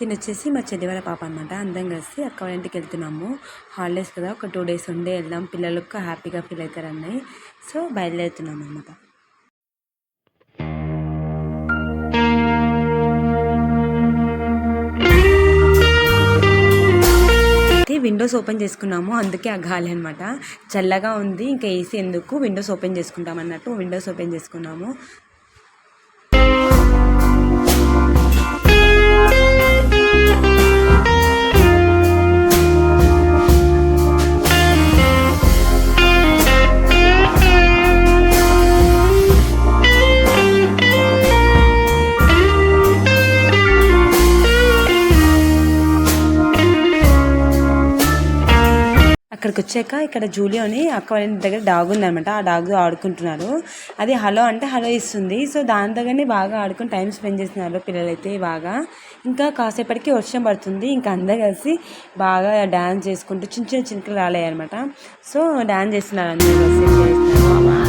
తిని వచ్చేసి మా చెల్లి వాళ్ళ పాప అనమాట అందరం కలిసి అక్క వాళ్ళ ఇంటికి వెళ్తున్నాము. హాలిడేస్ కదా ఒక టూ డేస్ ఉండే వెళ్దాం. పిల్లలకు హ్యాపీగా ఫీల్ అవుతారని. సో బయలుదేరుతున్నాం అనమాట విండోస్ ఓపెన్ చేసుకున్నాము. అందుకే ఆ గాలి అనమాట చల్లగా ఉంది. ఇంకా ఏసీ ఎందుకు? విండోస్ ఓపెన్ చేసుకుంటాం అన్నట్టు విండోస్ ఓపెన్ చేసుకున్నాము. అక్కడికి వచ్చాక ఇక్కడ జూలియో అని అక్క వాళ్ళ దగ్గర డాగ్ ఉందనమాట ఆ డాగ్ ఆడుకుంటున్నారు అది హలో అంటే హలో ఇస్తుంది. సో దాని దగ్గరనే బాగా ఆడుకుని టైం స్పెండ్ చేస్తున్నారు పిల్లలైతే బాగా. ఇంకా కాసేపటికి వర్షం పడుతుంది. ఇంకా అందరు కలిసి బాగా డ్యాన్స్ చేసుకుంటూ చిన్న చిన్న చినుకులు రాలేయన్నమాట. సో డ్యాన్స్ చేస్తున్నారు అందరూ కలిసి.